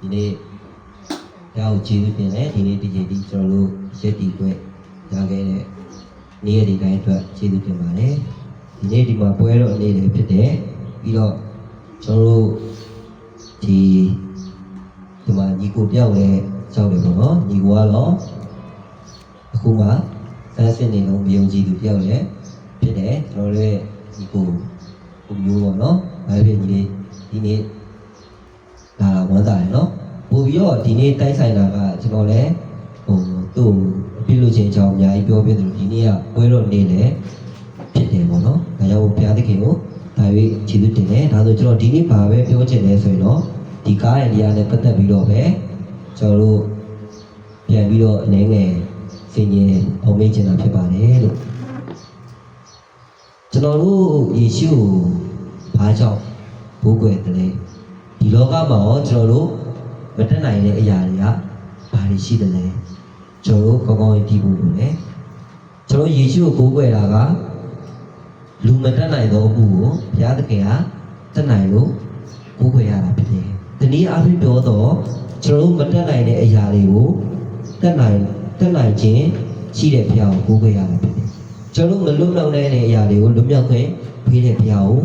ဒီနေ့ကြောက်ကျေးဇူးတင်တယ်ဒီနေ့ဒီချိန်ဒီကျွန်တော်တို့ရက်တီခွဲရခဲ့တဲ့နေ့ရက်ဒီတိုင်းအတွက်ကျေးဇူးတင်ပါတယ်ဒီနေ့ဒီမှာပွဲတော်အနေနဲ့ဖြစ်တယ်ပြီးတော့ကျွန်တော်တို့ဒီဒီမှာညီကိုပြောက်လဲကြောက်တယ်ပေါ့နော်ညီကိုကတော့အခုမှဆန်းစစ်နေလုံးမယုံကြည်သူပြောက်လဲဖြစ်တယ်ကျွန်တော်တို့ရဲ့ညီကိုကိုမျိုးပေါ့နော်ဒါဖြစ်ညီလေးဒီနေ့ဒါလာဝမ်းသာတယ်နော် ပို့ပြီးတော့ဒီနေ့တိုက်ဆိုင်တာကကျွန်တော်လည်းဟိုသူ့အပြစ်လို့ချင်းအကြောင်းအများကြီးပြောပြတယ်လို့ဒီနေ့ကပွဲတော်နေ့လည်းဖြစ်တယ်ပေါ့နော်ဒါကြောင့်ဘုရားသခင်ကိုဒါ၍ခြေသွတင်တယ်ဒါဆိုကျွန်တော်ဒီနေ့ဘာပဲပြောချင်လဲဆိုရင်တော့ဒီကားရဲ့နေရာနဲ့ပတ်သက်ပြီးတော့ပဲကျွန်တော်တို့ပြန်ပြီးတော့အနေငယ်စင်ရင်ပုံမေးချင်တာဖြစ်ပါတယ်လို့ကျွန်တော်တို့ယေရှုကိုဘာကြောင့်ဘိုးကွယ်တယ်လဲဒီလောကမှာရောကျွန်တော်တို့ မတက်နိုင်တဲ့အရာတွေကဘာတွေရှိတယ်လဲကျွန်တော်တို့ကောင်းကောင်းကြည့်ဖို့လိုတယ်ကျွန်တော်ယေရှုကိုကိုးကွယ်တာကလူမတက်နိုင်သောအမှုကိုဘုရားသခင်ကတက်နိုင်လို့ကိုးကွယ်ရတာဖြစ်တယ်။ဒီနည်းအားဖြင့်ပြောတော့ကျွန်တော်တို့မတက်နိုင်တဲ့အရာတွေကိုတက်နိုင်တက်နိုင်ခြင်းရှိတဲ့ဘုရားကိုကိုးကွယ်ရတာဖြစ်တယ်။ကျွန်တော်တို့မလွတ်မြောက်နိုင်တဲ့အရာတွေကိုလွတ်မြောက်ခွင့်ပေးတဲ့ဘုရားကို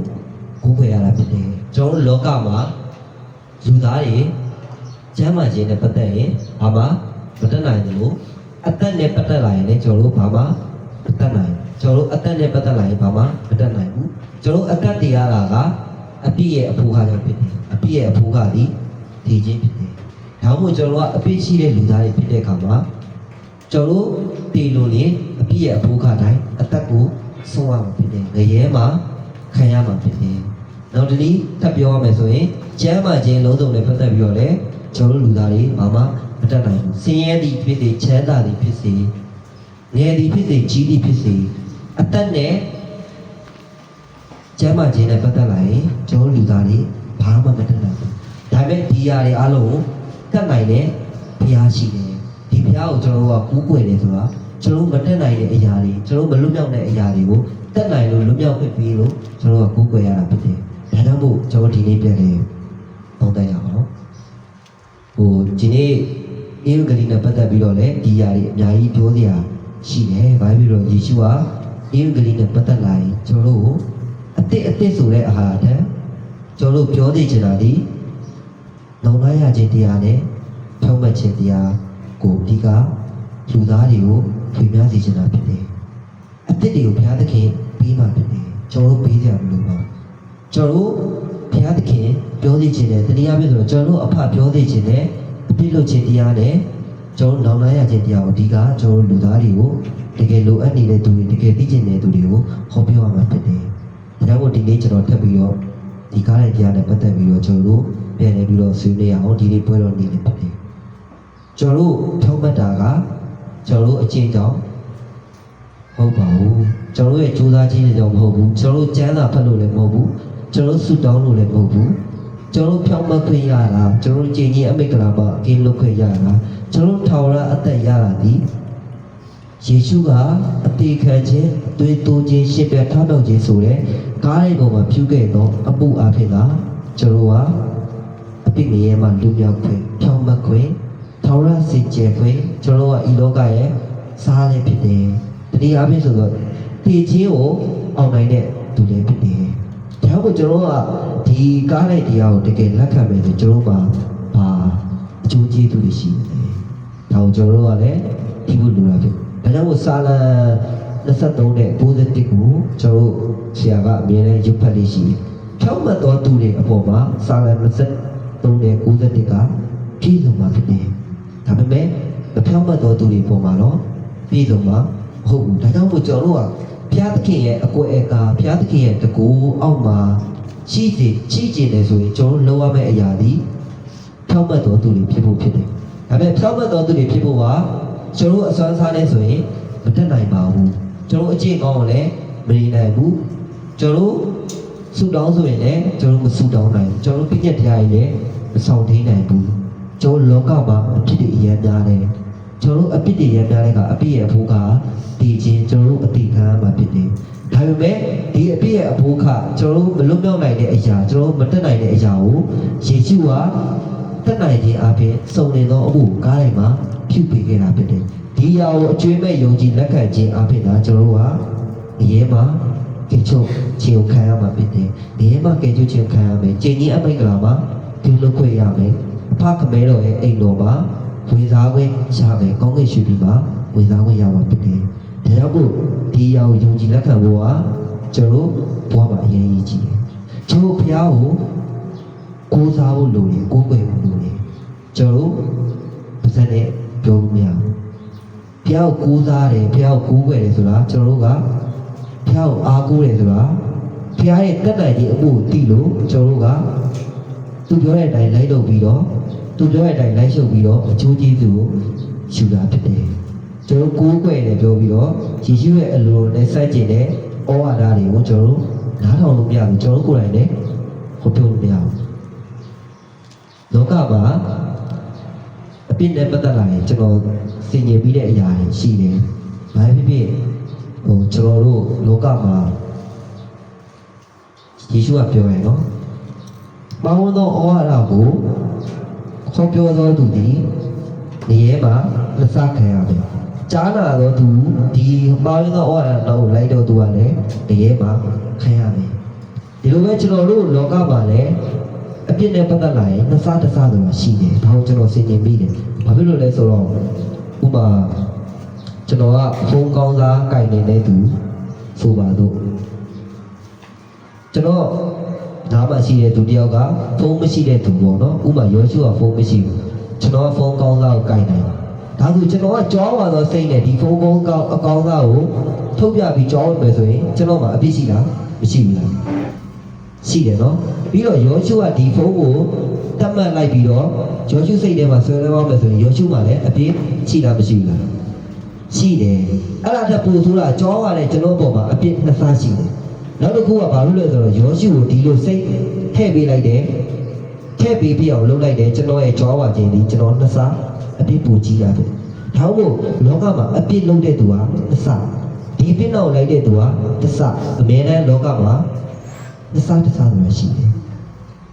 ကိုးကွယ်ရတာဖြစ်တယ်။ကျွန်တော်တို့လောကမှာလူသားတွေ ကျမ်းမာခြင်းနဲ့ပတ်သက်ရင်ဘာမှမတတ်နိုင်ဘူးလို့အသက်နဲ့ပတ်သက်လာရင်လည်းကျွန်တော်တို့ဘာမှမတတ်နိုင်ဘူးကျွန်တော်တို့အသက်နဲ့ပတ်သက်လာရင်ဘာမှမတတ်နိုင်ဘူးကျွန်တော်တို့အသက်တရားတာကအပြည့်ရဲ့အဖိုးခါကြောင့်ဖြစ်တယ်အပြည့်ရဲ့အဖိုးခါဒီဒီချင်းဖြစ်တယ်ဒါမှမဟုတ်ကျွန်တော်တို့ကအပြည့်ရှိတဲ့လူသားတွေဖြစ်တဲ့အခါမှာကျွန်တော်တို့တည်လို့လေအပြည့်ရဲ့အဖိုးခါတိုင်းအသက်ကိုဆုံးရမှာဖြစ်တယ်ငရဲမှာခံရမှာဖြစ်တယ်နောက်တစ်နည်းထပ်ပြောရမယ်ဆိုရင်ကျမ်းမာခြင်းလုံးစုံနဲ့ပတ်သက်ပြီးတော့လည်း ကျွန်တော်တို့လူသားတွေဘာမှမတတ်နိုင်ဘူး။ဆင်းရဲသည်ဖြစ်စေချမ်းသာသည်ဖြစ်စေငယ်သည်ဖြစ်စေကြီးသည်ဖြစ်စေအသက်နဲ့ကျမ်းမာခြင်းနဲ့ပတ်သက်လာရင်ကျွန်တော်တို့လူသားတွေဘာမှမတတ်နိုင်ဘူး။ဒါပေမဲ့ဒီຢာတွေအားလုံးကိုတတ်နိုင်တဲ့ဘုရားရှိတယ်။ဒီဘုရားကိုကျွန်တော်တို့ကကူးကွယ်တယ်ဆိုတာကျွန်တော်တို့မတတ်နိုင်တဲ့အရာတွေကျွန်တော်တို့မလွတ်မြောက်တဲ့အရာတွေကိုတတ်နိုင်လို့လွတ်မြောက်ဖြစ်ပြီးလို့ကျွန်တော်တို့ကကူးကွယ်ရတာဖြစ်တယ်။ဒါကြောင့်မို့ကျွန်တော်ဒီနေ့ပြန်လေပုံသက်ရအောင်နော် ဟိုဒီနေ့အေယုဂလိနဲ့ပတ်သက်ပြီးတော့လည်းဒီຢာတွေအများကြီးပြောစရာရှိတယ်ဘာဖြစ်လို့ယေရှုကအေယုဂလိနဲ့ပတ်သက်လာရင်ကျွန်တော်တို့အစ်စ်အစ်စ်ဆိုတဲ့အာဟာရတဲ့ကျွန်တော်တို့ပြောသိချင်တာဒီလုံလိုက်ရခြင်းတရားနဲ့ဖြောင့်မတ်ခြင်းတရားကိုဒီကလူသားတွေကိုထွေများစေချင်တာဖြစ်တယ်အစ်စ်တွေကိုဘုရားသခင်ပြီးမှဖြစ်တယ်ကျွန်တော်တို့ပြီးကြရမလို့ပါကျွန်တော်တို့ဘုရားသခင် ပြောသိခြင်းနဲ့တနည်းအားဖြင့်ဆိုတော့ကျွန်တော်တို့အဖပြောသိခြင်းနဲ့အပြစ်လုပ်ခြင်းတရားနဲ့ကျွန်တော်တို့နောင်လာရခြင်းတရားကိုအဓိကကျွန်တော်တို့လူသားတွေကိုတကယ်လိုအပ်နေတဲ့သူတွေတကယ်သိကျင်တဲ့သူတွေကိုဟောပြောရမှာဖြစ်တယ်။ဒါကြောင့်မို့ဒီနေ့ကျွန်တော်ထပ်ပြီးတော့ဒီကားရဲ့တရားနဲ့ပတ်သက်ပြီးတော့ကျွန်တော်တို့ပြန်လည်ပြီးတော့ဆွေးနွေးအောင်ဒီနေ့ပွဲတော်နေ့နဲ့ဖြစ်တယ်။ကျွန်တော်တို့ဖြောင့်မတ်တာကကျွန်တော်တို့အကျင့်ကြောင့်ဟုတ်ပါဘူးကျွန်တော်တို့ရဲ့စူးစမ်းခြင်းတွေကြောင့်မဟုတ်ဘူးကျွန်တော်တို့ကျမ်းစာဖတ်လို့လည်းမဟုတ်ဘူးကျွန်တော်တို့ဆုတောင်းလို့လည်းမဟုတ်ဘူး ကျွန်တော်တို့ဖြောင်းမခွင့်ရတာကျွန်တော်တို့ကြည်ကြီးအမိတ်ကလာပါအကင်းလုပ်ခွင့်ရတာကျွန်တော်တို့ထာဝရအသက်ရတာဒီယေရှုကအသေးခံခြင်းအသွေးတိုးခြင်းရှင်းပြထားတော့ခြင်းဆိုတဲ့ကားလေးပေါ်မှာပြုခဲ့သောအမှုအဖြစ်ကကျွန်တော်ကအပြစ်ငရဲမှာလူမြောက်ခွင့်ဖြောင်းမခွင့်ထာဝရစေကြယ်ခွင့်ကျွန်တော်တို့ကဤလောကရဲ့စားလေးဖြစ်တယ်တတိယအဖြစ်ဆိုတော့တည်ခြင်းကိုအောင်နိုင်တဲ့သူလည်းဖြစ်တယ်။ ဒါကြောင့်ကျွန်တော်ကဒီကားလိုက်တရားကိုတကယ်လက်ခံမယ်ဆိုကျွန်တော်မှာဘာအကျိုးကျေးဇူးတွေရှိတယ်။ဒါကိုကျွန်တော်တို့ကလည်းဒီလိုလိုတာဖြစ်။ဒါကြောင့်မို့စာလံ23နဲ့61ကိုကျွန်တော်တို့ဆရာကအမြဲတမ်းရုပ်ဖတ်လေးရှိတယ်။ဖြောင့်မတ်သောသူတွေအပေါ်မှာစာလံ23နဲ့61ကပြည့်စုံမှာဖြစ်တယ်။ဒါပေမဲ့မဖြောင့်မတ်သောသူတွေအပေါ်မှာတော့ပြည့်စုံမှာမဟုတ်ဘူးဒါကြောင့်မို့ကျွန်တော်တို့က ဘုရားသခင်ရဲ့အကွယ်အကာဘုရားသခင်ရဲ့တကူအောက်မှာရှိစေရှိကျင်တယ်ဆိုရင်ကျွန်တော်တို့လုပ်ရမယ့်အရာဒီဖြောင့်မတ်တော်သူတွေဖြစ်ဖို့ဖြစ်တယ်။ဒါပေမဲ့ဖြောင့်မတ်တော်သူတွေဖြစ်ဖို့ကကျွန်တော်တို့အစွမ်းစားနေဆိုရင်မတက်နိုင်ပါဘူး။ကျွန်တော်တို့အကျင့်ကောင်းလည်းမနေနိုင်ဘူး။ကျွန်တော်တို့ဆူတောင်းဆိုရင်လည်းကျွန်တော်တို့မဆူတောင်းနိုင်ဘူး။ကျွန်တော်တို့ပြည့်ညက်တရားကြီးလည်းမဆောင်သေးနိုင်ဘူး။ကျွန်တော်တို့လောကမှာအဖြစ်တွေအများများတယ်။ ကျွန်တော်တို့အပြစ်တွေရများတဲ့ကအပြစ်ရဲ့အဖို့ကဒီချင်းကျွန်တော်တို့အတိခံရမှာဖြစ်တယ်။ဒါပေမဲ့ဒီအပြစ်ရဲ့အဖို့ကကျွန်တော်တို့မလွတ်မြောက်နိုင်တဲ့အရာကျွန်တော်တို့မတက်နိုင်တဲ့အရာကိုယေရှုကတက်နိုင်ခြင်းအပြင်စုံလင်သောအမှုကိုကားတိုင်းမှာပြုပေးခဲ့တာဖြစ်တယ်ဒီအရာကိုအကျွေးမဲ့ယုံကြည်လက်ခံခြင်းအပြင်ဒါကျွန်တော်တို့ကအရေးမှာကြည့်ချုပ်ခြင်းကိုခံရမှာဖြစ်တယ်ဒီမှာကြည့်ချုပ်ခြင်းခံရမယ်ကျင့်ကြီးအမိတ်ကလာမှာပြုလုပ်ခွင့်ရမယ်အဖခမဲတော်ရဲ့အိမ်တော်မှာ ဝေစားခွင့်ရမယ်ကောင်းကင်ရှိပြီးမှာဝေစားခွင့်ရမှာဖြစ်တယ်ဒါကြောင့်မို့ဒီအရာကိုယုံကြည်လက်ခံဖို့ကကျွန်တော်တို့ဘဝမှာအရေးကြီးတယ်ကျွန်တော်ဘုရားကိုကိုးစားဖို့လိုတယ်ကိုးကွယ်ဖို့လိုတယ်ကျွန်တော်တို့ပါဇက်နဲ့ပြောလို့မရဘူးဘုရားကိုကိုးစားတယ်ဘုရားကိုကိုးကွယ်တယ်ဆိုတာကျွန်တော်တို့ကဘုရားကိုအားကိုးတယ်ဆိုတာဘုရားရဲ့တက်တိုင်ခြင်းအမှုကိုသိလို့ကျွန်တော်တို့ကသူပြောတဲ့အတိုင်းလိုက်လုပ်ပြီးတော့ သူပြောတဲ့အတိုင်းလိုက်ရှုပ်ပြီးတော့အကျိုးကျေးဇူးကိုယူတာဖြစ်တယ်ကျွန်တော်ကိုးကွယ်တယ်ပြောပြီးတော့ယေရှုရဲ့အလိုနဲ့စိုက်ကျင်တဲ့ဩဝါဒတွေကိုကျွန်တော်တို့နားထောင်လို့မရဘူးကျွန်တော်တို့ကိုယ်တိုင်လည်းဟောပြောလို့မရဘူးလောကမှာအပြစ်နဲ့ပတ်သက်လာရင်ကျွန်တော်စင်ញင်ပြီးတဲ့အရာတွေရှိတယ်။ဘာဖြစ်ဖြစ်ဟိုကျွန်တော်တို့လောကမှာယေရှုကပြောရယ်နော်။ပေါင်းသောဩဝါဒကို ခေါ်ပြောသောသူသည်နေရဲမှာလက်စခံရမယ်။ကြားနာသောသူဒီပေါင်းသောဩဝါဒတော့လိုက်တော့သူကလည်းနေရဲမှာခံရမယ်။ဒီလိုပဲကျွန်တော်တို့လောကမှာလည်းအပြစ်နဲ့ပတ်သက်လာရင်နှစ်စားတစ်စားဆိုတာရှိတယ်ဒါကိုကျွန်တော်ဆင်ခြင်မိတယ်ဘာဖြစ်လို့လဲဆိုတော့ဥပမာကျွန်တော်ကဖုန်းကောင်းစားကင်နေတဲ့သူဆိုပါတော့ကျွန်တော် ဒါမှရှိတဲ့သူတယောက်ကဖုန်းမရှိတဲ့သူပေါ့နော်ဥပမာရောရှုကဖုန်းမရှိဘူးကျွန်တော်ကဖုန်းကောင်းစားကိုကင်တယ်ဒါဆိုကျွန်တော်ကကြောပါတော့စိတ်နဲ့ဒီဖုန်းကောင်းကောင်းအကောင်းစားကိုထုတ်ပြပြီးကြောမယ်ဆိုရင်ကျွန်တော်မှအပြစ်ရှိလားမရှိဘူးလားရှိတယ်နော်ပြီးတော့ယောရှုကဒီဖုန်းကိုတတ်မှတ်လိုက်ပြီးတော့ယောရှုစိတ်ထဲမှာဆွဲလွှဲအောင်မယ်ဆိုရင်ယောရှုမှလည်းအပြည့်ရှိလားမရှိဘူးလားရှိတယ်အဲ့ဒါတက်ပူဆိုတာကြောရတဲ့ကျွန်တော်ပေါ်မှာအပြည့်နှစ်ဆရှိတယ် နောက်တစ်ခုကဘာလို့လဲဆိုတော့ယောရှုကိုဒီလိုစိတ်ထည့်ပေးလိုက်တယ်ထည့်ပေးပြအောင်လုပ်လိုက်တယ်ကျွန်တော်ရဲ့ကြောဝါခြင်းဒီကျွန်တော်နှစ်ဆအပြည့်ပူကြီးတာပဲဒါမို့လောကမှာအပြည့်လုပ်တဲ့သူဟာတစ်ဆဒီပြစ်နောက်လိုက်တဲ့သူဟာတစ်ဆအမြဲတမ်းလောကမှာတစားတစားဆိုတာရှိတယ်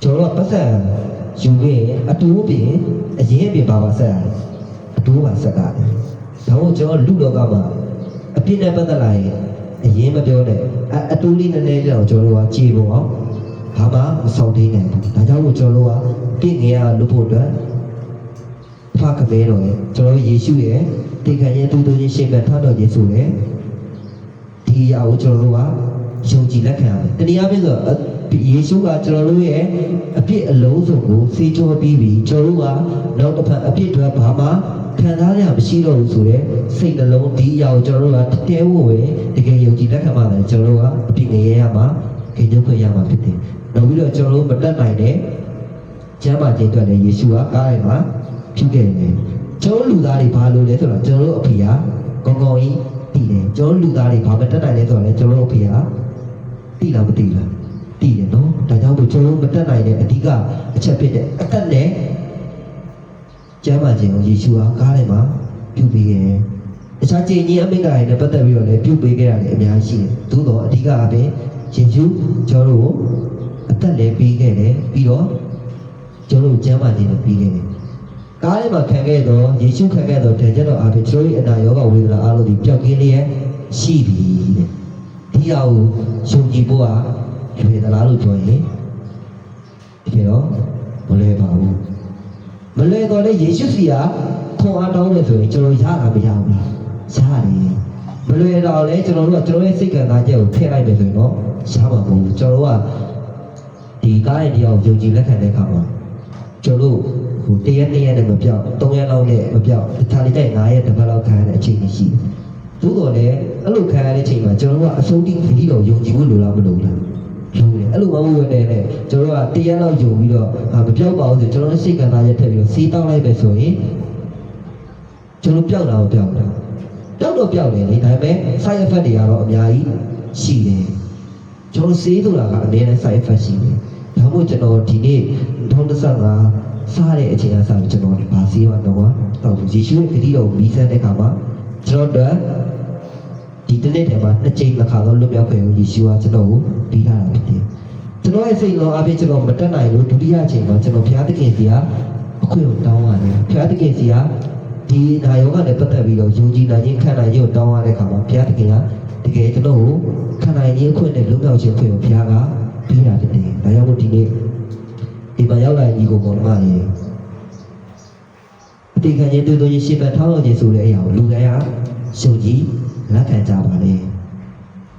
ကျွန်တော်တို့ကပတ်သက်ယူခဲ့ရင်အတူပြင်အရင်ပြင်ပါပါဆက်ရတယ်အတူပါဆက်ရတယ်ဒါမို့ကျွန်တော်လူလောကမှာအပြစ်နဲ့ပတ်သက်လာရင်အရင်မပြောနဲ့ အအတူလေးနည်းနည်းတော့ကျွန်တော်တို့ကကြည်ဖို့အောင်ဘာမှမဆောင်သေးနိုင်ဘူးဒါကြောင့်မို့ကျွန်တော်တို့ကပြစ်ငယ်ရလို့ဖို့အတွက်ဖကမဲတော်ရဲ့ကျွန်တော်တို့ယေရှုရဲ့တေခံရဲ့တူတူချင်းရှေ့မဲ့ထတော်ယေရှုရဲ့ဒီအရာကိုကျွန်တော်တို့ကယုံကြည်လက်ခံရတယ်။တနည်းအားဖြင့်ဆိုတော့ယေရှုကကျွန်တော်တို့ရဲ့အပြစ်အလုံးစုံကိုစေကြောပြီးပြီကျွန်တော်တို့ကနောက်တစ်ဖက်အပြစ်တွေဘာမှ ခံစားရမရှိတော့ဘူးဆိုတော့စိတ်နှလုံးဒီအရာကိုကျွန်တော်တို့ကတဲဝဲတကယ်ယုံကြည်လက်ခံမှလည်းကျွန်တော်တို့ကအပြစ်ငရဲရမှာခင်ဗျခွင့်ရမှာဖြစ်တယ်။နောက်ပြီးတော့ကျွန်တော်တို့မတက်နိုင်တဲ့ကျမ်းမာခြင်းအတွက်လည်းယေရှုကကားရိုက်မှာဖြစ်ခဲ့တယ်။ကျွန်တော်လူသားတွေဘာလို့လဲဆိုတော့ကျွန်တော်တို့အဖေကကောင်းကောင်းကြီးတည်တယ်ကျွန်တော်လူသားတွေဘာမတက်နိုင်လဲဆိုတော့လည်းကျွန်တော်တို့အဖေကတည်လားမတည်လားတည်တယ်နော်ဒါကြောင့်မို့ကျွန်တော်တို့မတက်နိုင်တဲ့အဓိကအချက်ဖြစ်တဲ့အသက်နဲ့ ကျမ်းမာခြင်းကိုယေရှုဟာကားထဲမှာပြုပေးခဲ့တယ်။အခြားကျင့်ကြီးအမိန့်ကားတွေနဲ့ပတ်သက်ပြီးတော့လည်းပြုပေးခဲ့တာလည်းအများကြီးရှိတယ်။သို့တော့အဓိကအပြင်ယေရှုကျွန်တော်တို့ကိုအသက်လည်းပေးခဲ့တယ်ပြီးတော့ကျွန်တော်တို့ကျမ်းမာခြင်းလည်းပေးခဲ့တယ်။ကားထဲမှာခံခဲ့တော့ယေရှုခံခဲ့တော့တန်ကြတော့အားဖြင့်ကျွန်တော်တို့ရဲ့အနာရောဂါဝေဒနာအားလုံးဒီပျောက်ကင်းလျက်ရှိပြီတဲ့။ဒီဟာကိုယုံကြည်ဖို့ကရွေသလားလို့ပြောရင်တကယ်တော့မလဲပါဘူး။ မလဲတော့လေယေရှုစီကခွန်အားတောင်းတယ်ဆိုရင်ကျွန်တော်ရတာမရဘူးလား။ရတယ်။မလွယ်တော့လေကျွန်တော်တို့ကကျွန်တော်ရဲ့စိတ်ကံသားချက်ကိုထည့်လိုက်တယ်ဆိုရင်တော့ရမှာမဟုတ်ဘူး။ကျွန်တော်တို့ကဒီကားရဲ့တရားကိုယုံကြည်လက်ခံတဲ့အခါမှာကျွန်တော်တို့ဟိုတရက်နှစ်ရက်နဲ့မပြောက်၃ရက်လောက်နဲ့မပြောက်တခြားလေးတိုက်၅ရက်တစ်ပတ်လောက်ခံရတဲ့အချိန်ကြီးရှိတယ်။သို့တော်လည်းအဲ့လိုခံရတဲ့အချိန်မှာကျွန်တော်တို့ကအစိုးတိခရီးတော်ယုံကြည်မှုလိုလားမလိုလား။လိုတယ် အဲ့လိုမဟုတ်ဘူးနဲ့နဲ့ကျွန်တော်တို့ကတရက်လောက်ယုံပြီးတော့အာမပြောက်ပါဘူးဆိုကျွန်တော်တို့စိတ်ကံသားရက်ထည့်ပြီးတော့စီးတောင်းလိုက်ပဲဆိုရင်ကျွန်တော်ပျောက်တာကိုပျောက်တာပျောက်တော့ပျောက်တယ်လေဒါပေမဲ့ side effect တွေကတော့အများကြီးရှိတယ်ကျွန်တော်စေးဆိုတာကအများနဲ့ side effect ရှိတယ်ဒါမှမဟုတ်ကျွန်တော်ဒီနေ့2015စားတဲ့အချိန်အစားကျွန်တော်ဗာစီးရတော့တော့ယေရှုရဲ့ခရီးတော်ကိုမီးစမ်းတဲ့အခါမှာကျွန်တော်တို့ဒီတစ်နေ့တည်းမှာနှစ်ကြိမ်တစ်ခါတော့လွတ်မြောက်ခွင့်ကိုယေရှုကကျွန်တော်ကိုပြီးလာတာဖြစ်တယ် ကျွန်တော်ရဲ့စိတ်တော်အပြင်ကျွန်တော်မတက်နိုင်လို့ဒုတိယအချိန်မှာကျွန်တော်ဘုရားသခင်စီကအခွင့်ကိုတောင်းရတယ်ဘုရားသခင်စီကဒီနာယောဂနဲ့ပတ်သက်ပြီးတော့ယုံကြည်နိုင်ခြင်းခံနိုင်ခြင်းကိုတောင်းရတဲ့အခါမှာဘုရားသခင်ကတကယ်ကျွန်တော်ကိုခံနိုင်ခြင်းအခွင့်နဲ့လုံလောက်ခြင်းအခွင့်ကိုဘုရားကပေးတာဖြစ်တယ်ဒါကြောင့်မို့ဒီနေ့ဒီမှာရောက်လာညီကိုပေါ်မှာရေအတိတ်ကခြင်းတွေ့တွေ့ရှင်းပထောင်းလို့ခြင်းဆိုတဲ့အရာကိုလူတိုင်းဟာယုံကြည်လက်ခံကြပါလေ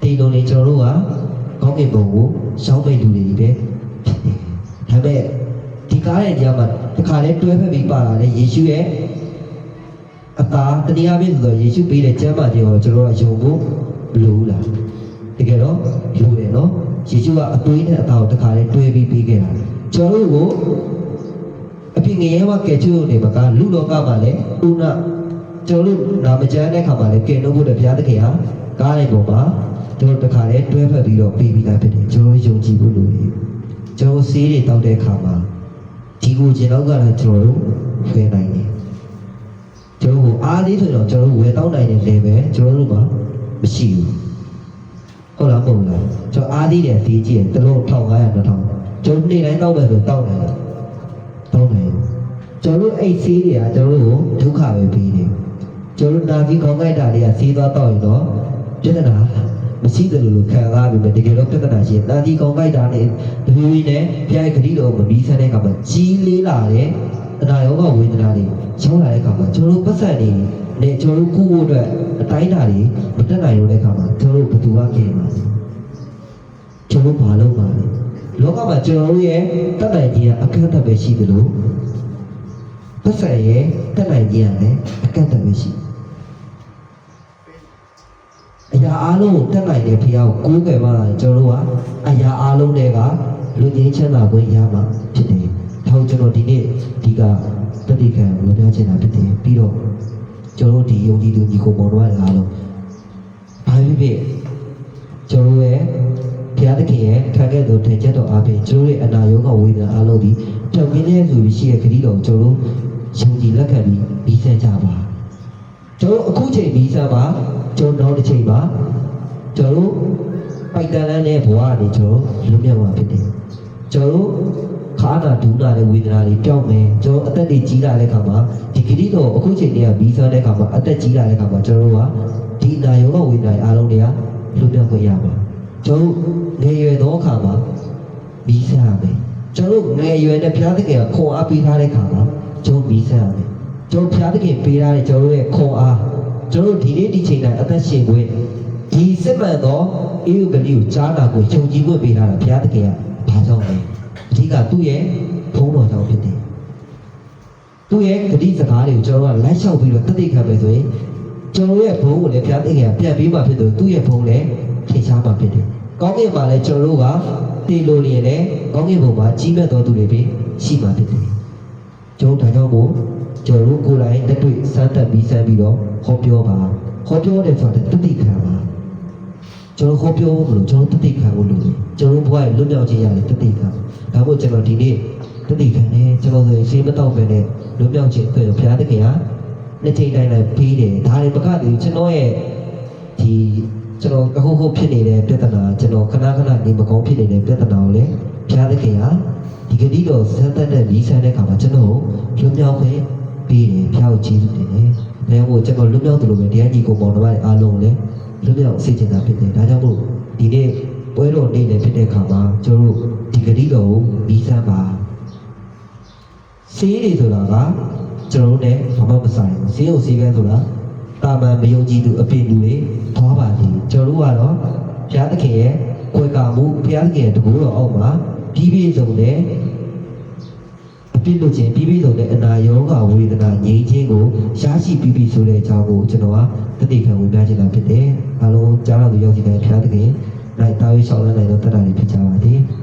ဒီလိုလေကျွန်တော်တို့က ကောင်းကင်ဘုံကိုရှောင်းပိတ်လူတွေပဲဖြစ်တယ်ဒါပေမဲ့ဒီကားရဲ့ကြားမှာတစ်ခါလဲတွဲဖက်ပြီးပါလာတဲ့ယေရှုရဲ့အသားတရားပြည့်ဆိုတော့ယေရှုပေးတဲ့ကျမ်းမာခြင်းကိုကျွန်တော်တို့ကယုံဖို့မလိုဘူးလားတကယ်တော့လိုတယ်နော်ယေရှုကအသွေးနဲ့အသားကိုတစ်ခါလဲတွဲပြီးပေးခဲ့တာကျွန်တော်တို့ကိုအပြင်ငရဲမှာကယ်ချွတ်နေမှာကလူလောကမှာလည်းဥနာကျွန်တော်တို့နာမကျမ်းတဲ့ခါမှာလည်းကယ်လို့ဖို့တဲ့ဘုရားသခင်ဟာကားလိုက်ပေါ်မှာ ကျွန်တော်တို့တစ်ခါလဲတွဲဖက်ပြီးတော့ပေးပြီးသားဖြစ်တယ်ကျွန်တော်တို့ယုံကြည်ဖို့လိုတယ်ကျွန်တော်ဆေးတွေတောက်တဲ့အခါမှာဒီကိုကျင်တော့ကတော့ကျွန်တော်တို့ဖယ်နိုင်တယ်ကျွန်တော်တို့အားလေးဆိုတော့ကျွန်တော်တို့ဝယ်တောက်နိုင်တဲ့ level ကျွန်တော်တို့မှာမရှိဘူးဟုတ်လားမဟုတ်လားကျွန်တော်အားလေးတယ်ဒီကြည့်ရင်တလုံး1500 2000ကျွန်တော်နေ့တိုင်းတောက်မယ်ဆိုတောက်နိုင်တယ်တောက်နိုင်ကျွန်တော်တို့အဲ့ဆေးတွေကကျွန်တော်တို့ကိုဒုက္ခပဲပေးတယ်ကျွန်တော်တို့နာပြီးခေါင်းကိုက်တာတွေကဆေးသွားတောက်ရင်တော့ပြဿနာ မရှိတယ်လို့ခံစားပြီးမယ်တကယ်တော့ပြဿနာရှိတယ်နာဒီခေါင်းကိုက်တာနဲ့တဖြည်းဖြည်းနဲ့ပြိုင်ခတိတော်မပြီးဆန်းတဲ့အခါမှာကြီးလေးလာတယ်အနာရောဂါဝေဒနာတွေရောက်လာတဲ့အခါမှာကျွန်တော်တို့ပတ်သက်နေနဲ့ကျွန်တော်တို့ကုဖို့အတွက်အတိုင်းအတာတွေမတက်နိုင်လို့တဲ့အခါမှာကျွန်တော်တို့ဘယ်သူကကြင်ပါလဲကျွန်တော်ဘာလုပ်ပါလဲလောကမှာကျွန်တော်တို့ရဲ့တက်နိုင်ခြင်းကအကန့်အသတ်ပဲရှိတယ်လို့ပတ်သက်ရဲ့တက်နိုင်ခြင်းကလည်းအကန့်အသတ်ပဲရှိတယ် အရာအားလုံးကိုတက်နိုင်တဲ့ဘုရားကိုကိုးကွယ်မှသာကျွန်တော်တို့ကအရာအားလုံးတွေကလူငင်းချမ်းသာခွင့်ရမှာဖြစ်တယ်။ဒါကြောင့်ကျွန်တော်ဒီနေ့ဒီကတတိကံဝေပြောချင်တာဖြစ်တယ်။ပြီးတော့ကျွန်တော်တို့ဒီယုံကြည်သူညီကိုမောင်တို့ရဲ့အားလုံးဘာဖြစ်ဖြစ်ကျွန်တော်ရဲ့ဘုရားသခင်ရဲ့ခံခဲ့သောထင်ချက်တော်အားဖြင့်ကျွန်တော်ရဲ့အနာရောဂါဝေဒနာအားလုံးဒီပြောင်းပြင်းတဲ့ဆိုပြီးရှိတဲ့ခရီးတော်ကိုကျွန်တော်တို့ယုံကြည်လက်ခံပြီးပြီးဆက်ကြပါ ကျွန်တော်အခုချိန်ဒီစားပါကျွန်တော်နောက်တစ်ချိန်ပါကျွန်တော်ပိုက်တန်လန်းတဲ့ဘဝကနေကျွန်တော်လွတ်မြောက်မှာဖြစ်တယ်ကျွန်တော်ခါနာဒူးနာတဲ့ဝေဒနာတွေပျောက်မယ်ကျွန်တော်အသက်တွေကြီးလာတဲ့ခါမှာဒီဂတိတော်အခုချိန်တည်းကပြီးစားတဲ့ခါမှာအသက်ကြီးလာတဲ့ခါမှာကျွန်တော်ကဒီနာယောဂဝေဒနာတွေအားလုံးတွေကလွတ်မြောက်ခွင့်ရမှာကျွန်တော်ငယ်ရွယ်သောအခါမှာပြီးစားရမယ်ကျွန်တော်ငယ်ရွယ်နဲ့ဘုရားသခင်ကခွန်အားပေးထားတဲ့ခါမှာကျွန်တော်ပြီးစားရမယ် ကျွန်တော်ဖျားသခင်ပေးထားတဲ့ကျွန်တော်တို့ရဲ့ခွန်အားကျွန်တော်တို့ဒီနေ့ဒီချိန်တိုင်းအသက်ရှင်ခွင့်ဒီစစ်မှန်သောအေယုဂလိကိုကြားနာကိုယုံကြည်ခွင့်ပေးထားတာဖျားသခင်ကဘာကြောင့်လဲအဓိကသူ့ရဲ့ဘုန်းတော်ကြောင့်ဖြစ်တယ်သူ့ရဲ့ဂတိစကားတွေကိုကျွန်တော်တို့ကလိုက်လျှောက်ပြီးတော့တသိခံပဲဆိုရင်ကျွန်တော်ရဲ့ဘုန်းကိုလည်းဖျားသခင်ကပြန်ပေးမှဖြစ်တယ်သူ့ရဲ့ဘုန်းလည်းထင်ရှားမှဖြစ်တယ်ကောင်းကင်မှာလည်းကျွန်တော်တို့ကတည်လို့လျင်လည်းကောင်းကင်ဘုံမှာကြီးမြတ်တော်သူတွေပဲရှိမှဖြစ်တယ်ကျွန်တော်ဒါကြောင့်မို့ ကျွန်တော်တို့ကိုယ်တိုင်လက်တွေ့စမ်းသပ်ပြီးစမ်းပြီးတော့ဟောပြောပါဟောပြောတယ်ဆိုတော့တတိခံပါကျွန်တော်ဟောပြောဖို့မလို့ကျွန်တော်တတိခံဖို့လိုတယ်ကျွန်တော်ဘဝရဲ့လွတ်မြောက်ခြင်းရတယ်တတိခံဒါမို့ကျွန်တော်ဒီနေ့တတိခံတယ်ကျွန်တော်ဆိုရင်ရှင်းမတော့ပဲနဲ့လွတ်မြောက်ခြင်းအတွက်ဘုရားသခင်ကနှစ်ချိန်တိုင်းလည်းပြီးတယ်ဒါတွေပကတည်းကျွန်တော်ရဲ့ဒီကျွန်တော်အခုခုဖြစ်နေတဲ့ပြဿနာကျွန်တော်ခဏခဏနေမကောင်းဖြစ်နေတဲ့ပြဿနာကိုလည်းဘုရားသခင်ကဒီကတိတော်စမ်းသပ်တဲ့ဤဆန်းတဲ့ခါမှာကျွန်တော်လွတ်မြောက်ခွင့် ပေးတယ်ဖျောက်ကျေးဇူးတင်တယ်။ဒါကြောင့်မို့ကျွန်တော်လွတ်မြောက်တယ်လို့ပဲတရားကြီးကိုပေါ်တော်ရဲ့အားလုံးလည်းလွတ်မြောက်စေချင်တာဖြစ်တယ်။ဒါကြောင့်မို့ဒီနေ့ပွဲတော်နေ့လည်းဖြစ်တဲ့ခါမှာကျွန်တော်တို့ဒီကတိတော်ကိုဤဆန်းပါစေးတွေဆိုတာကကျွန်တော်တို့နဲ့ဘာမှမဆိုင်ဘူး။စေးကိုစေးကန်းဆိုတာတာမန်မယုံကြည်သူအပြစ်လူတွေသွားပါသေးတယ်။ကျွန်တော်တို့ကတော့ဘုရားသခင်ရဲ့ကိုယ်ကမှုဘုရားသခင်ရဲ့တကူတော်အောက်မှာပြီးပြည့်စုံတဲ့အ ပြစ်လို့ခြင်းပြီးပြီးဆုံးတဲ့အနာရောဂါဝေဒနာငြိမ်းခြင်းကိုရရှိပြီးပြီဆိုတဲ့အကြောင်းကိုကျွန်တော်ကတတိခံဝင်ပြချင်တာဖြစ်တယ်။အားလုံးကြားတော်သူရောက်စီတဲ့ဖျားသခင်နိုင်တာဝေးရှောင်းလန်းနိုင်သောတတ်တာတွေဖြစ်ကြပါသည်။